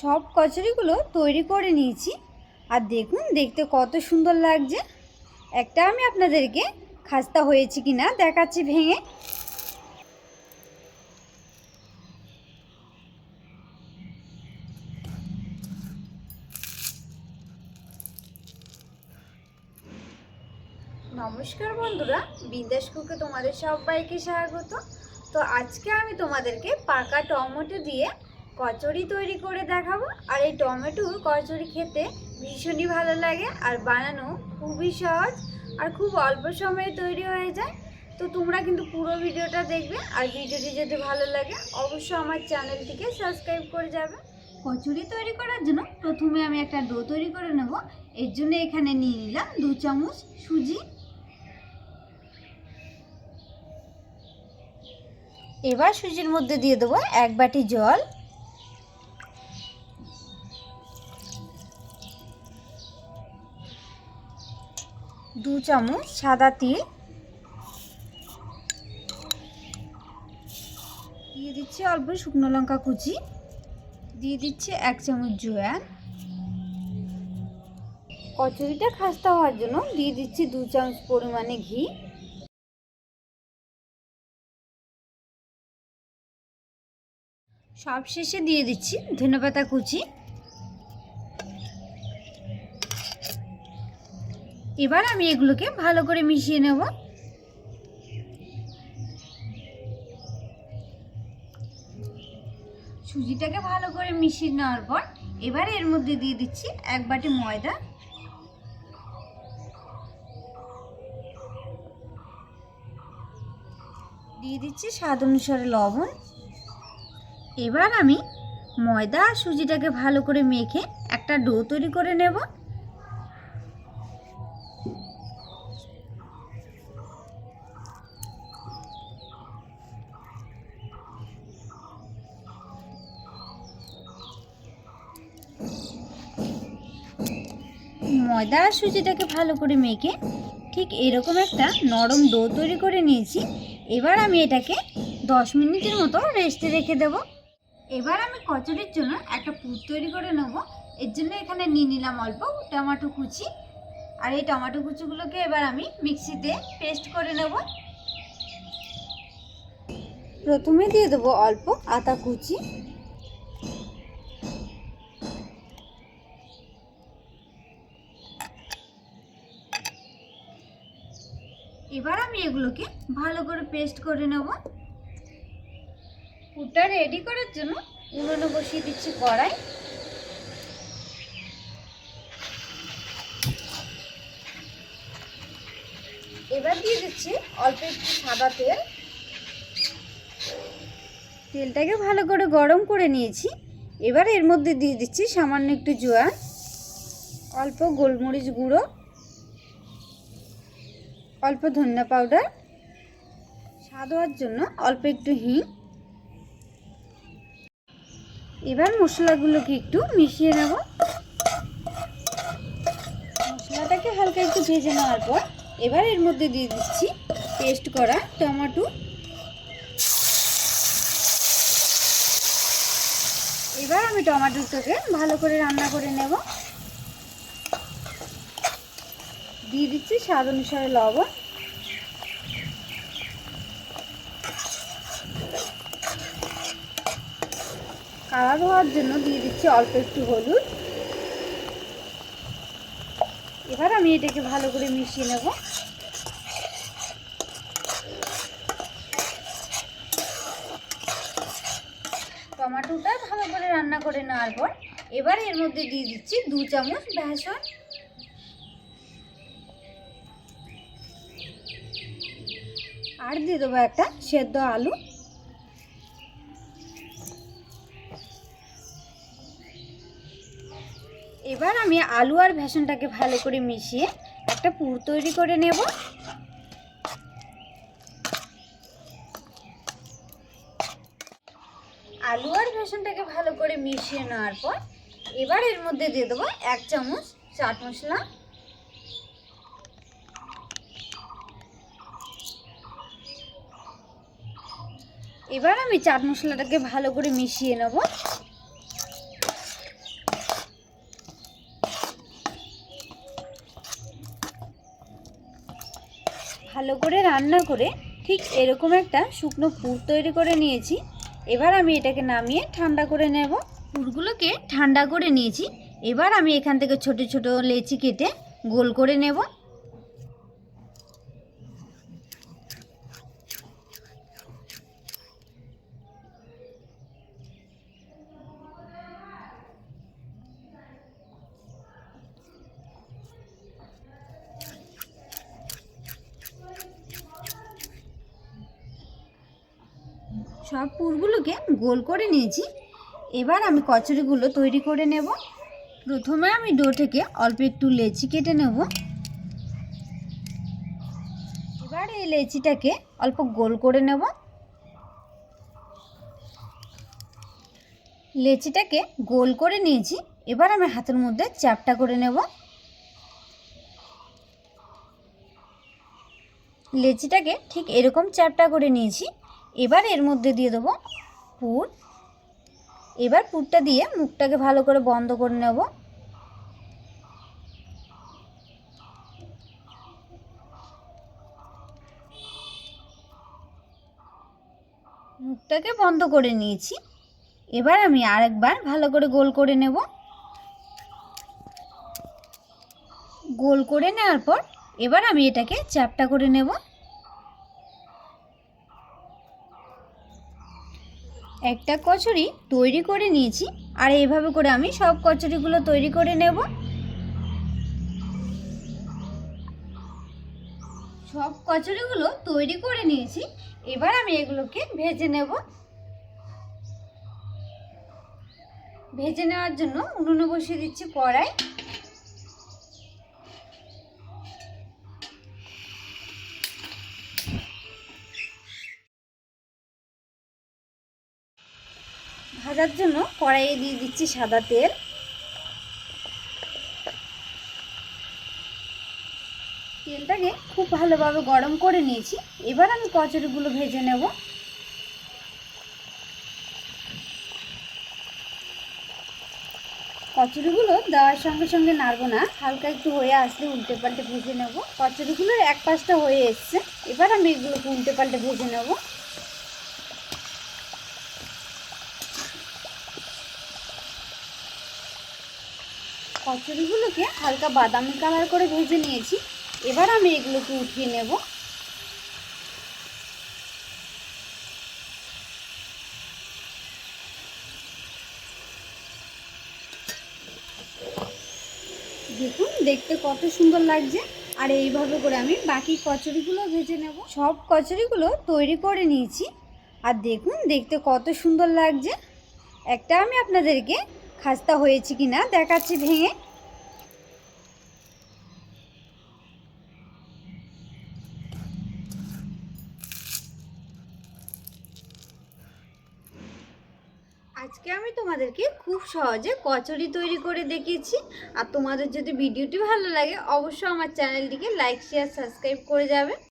সব কচুরিগুলো তৈরি করে নিয়েছি। আর দেখুন, দেখতে কত সুন্দর লাগছে। একটা আমি আপনাদেরকে খাস্তা হয়েছে কি না দেখাচ্ছি ভেঙে। নমস্কার বন্ধুরা, বিন্দাস কুকে তোমাদের সবাইকে স্বাগত। তো আজকে আমি তোমাদেরকে পাকা টমেটো দিয়ে কচুরি তৈরি করে দেখাবো। আর এই টমেটোর কচুরি খেতে ভীষণই ভালো লাগে আর বানানো খুবই সহজ আর খুব অল্প সময়ে তৈরি হয়ে যায়। তো তোমরা কিন্তু পুরো ভিডিওটা দেখবে আর ভিডিওটি যদি ভালো লাগে, অবশ্যই আমার চ্যানেলটিকে সাবস্ক্রাইব করে যাবে। কচুরি তৈরি করার জন্য প্রথমে আমি একটা ডো তৈরি করে নেব। এর জন্য এখানে নিয়ে নিলাম দু চামচ সুজি। এবার সুজির মধ্যে দিয়ে দেবো এক বাটি জল। দু চামচ সাদা তিল। দিয়ে দিচ্ছি অল্প শুকনো লঙ্কা কুচি। দিয়ে দিচ্ছি এক চামচ জোয়ান। কচুরিটা খাস্তা হওয়ার জন্য দিয়ে দিচ্ছি দু চামচ পরিমাণে ঘি। সব শেষে দিয়ে দিচ্ছি ধনেপাতা কুচি। এবার আমি এগুলোকে ভালো করে মিশিয়ে নেব। সুজিটাকে ভালো করে মিশিয়ে নেওয়ার পর এবার এর মধ্যে দিয়ে দিচ্ছি এক বাটি ময়দা। দিয়ে দিচ্ছি স্বাদ অনুসারে লবণ। এবার আমি ময়দা আর সুজিটাকে ভালো করে মেখে একটা ডো তৈরি করে নেব। ময়দা আর সুজিটাকে ভালো করে মেখে ঠিক এরকম একটা নরম ডো তৈরি করে নিয়েছি। এবার আমি এটাকে দশ মিনিটের মতো রেস্টে রেখে দেব। এবার আমি কচুরির জন্য একটা পুর তৈরি করে নেব। এর জন্য এখানে নিয়ে নিলাম অল্প টমেটো কুচি। আর এই টমেটো কুচিগুলোকে এবার আমি মিক্সিতে পেস্ট করে নেব। প্রথমে দিয়ে দেবো অল্প আতা কুচি এবার আমি এগুলোকে ভালো করে পেস্ট করে নেব। পুরটা রেডি করার জন্য উনুনে বসিয়ে দিচ্ছি কড়াই। এবার দিয়ে দিচ্ছি অল্প একটু সাদা তেল। তেলটাকে ভালো করে গরম করে নিয়েছি। এবার এর মধ্যে দিয়ে দিচ্ছি সামান্য একটু জোয়ান, অল্প গোলমরিচ গুঁড়ো। অল্প ধনিয়া পাউডার। স্বাদ হওয়ার জন্য অল্প একটু হিং। এবার মশলাগুলোকে একটু মিশিয়ে নেব। মশলাটাকে হালকা একটু ভেজে নেওয়ার পর এবার এর মধ্যে দিয়ে দিচ্ছি পেস্ট করা টমেটো। এবার আমি টমেটোটাকে ভালো করে রান্না করে নেব। দিয়ে দিচ্ছি স্বাদ অনুসারে লবণ। কালার হওয়ার জন্য দিয়ে দিচ্ছি অল্প একটু হলুদ। এবার আমি এটাকে ভালো করে মিশিয়ে নেব। টমাটোটা ভালো করে রান্না করে নেওয়ার পর এবার এর মধ্যে দিয়ে দিচ্ছি দু চামচ বেসন। আর দিয়ে দেবো একটা সেদ্ধ আলু। এবার আমি আলু আর ভেষনটাকে ভালো করে মিশিয়ে একটা পুর তৈরি করে নেব। আলু আর ভেষনটাকে ভালো করে মিশিয়ে নেওয়ার পর এবার এর মধ্যে দিয়ে দেবো এক চামচ চাট মশলা। এবার আমি চাট মশলাটাকে ভালো করে মিশিয়ে নেব। ভালো করে রান্না করে ঠিক এরকম একটা শুকনো পুর তৈরি করে নিয়েছি। এবার আমি এটাকে নামিয়ে ঠান্ডা করে নেব। পুরগুলোকে ঠান্ডা করে নিয়েছি। এবার আমি এখান থেকে ছোট ছোট লেচি কেটে গোল করে নেব। সব পুরগুলোকে গোল করে নিয়েছি। এবার আমি কচুরিগুলো তৈরি করে নেব। প্রথমে আমি ডো থেকে অল্প একটু লেচি কেটে নেব। এবার এই লেচিটাকে অল্প গোল করে নেব। লেচিটাকে গোল করে নিয়েছি। এবার আমি হাতের মধ্যে চ্যাপটা করে নেব। লেচিটাকে ঠিক এরকম চ্যাপটা করে নিয়েছি। এবার এর মধ্যে দিয়ে দেবো পুর। এবার পুরটা দিয়ে মুখটাকে ভালো করে বন্ধ করে নেব। মুখটাকে বন্ধ করে নিয়েছি। এবার আমি আরেকবার ভালো করে গোল করে নেব। গোল করে নেওয়ার পর এবার আমি এটাকে চ্যাপটা করে নেব। একটা কচুরি তৈরি করে নিয়েছি, আর এইভাবে করে আমি সব কচুরিগুলো তৈরি করে নেব। সব কচুরিগুলো তৈরি করে নিয়েছি, এবার আমি এগুলোকে ভেজে নেব। ভেজে নেওয়ার জন্য উনুনে বসিয়ে দিচ্ছি কড়াই। ভাজার জন্য কড়াইয়ে দিয়ে দিচ্ছি সাদা তেল। তেলটাকে খুব ভালোভাবে গরম করে নিয়েছি। এবার আমি কচুরিগুলো ভেজে নেব। কচুরিগুলো দেওয়ার সঙ্গে সঙ্গে নাড়বো না, হালকা একটু হয়ে আসলে উল্টে পাল্টে ভেজে নেব। কচুরিগুলোর এক পাশটা হয়ে এসছে। এবার আমি এগুলোকে উল্টে পাল্টে ভেজে নেব। কচুরিগুলোকে হালকা বাদামি কালার করে ভেজে নিয়েছি। এবার আমি এগুলোকে উঠিয়ে নেব। দেখুন, দেখতে কত সুন্দর লাগছে। আর এইভাবে করে আমি বাকি কচুরিগুলো ভেজে নেব। সব কচুরিগুলো তৈরি করে নিয়েছি। আর দেখুন, দেখতে কত সুন্দর লাগছে। একটা আমি আপনাদেরকে খাস্তা হয়েছে কি না দেখাচ্ছি ভেঙে। আজকে আমি তোমাদেরকে খুব সহজে কচুরি তৈরি করে দেখিয়েছি। আর তোমাদের যদি ভিডিওটি ভালো লাগে, অবশ্যই আমার চ্যানেলটিকে লাইক শেয়ার সাবস্ক্রাইব করে যাবে।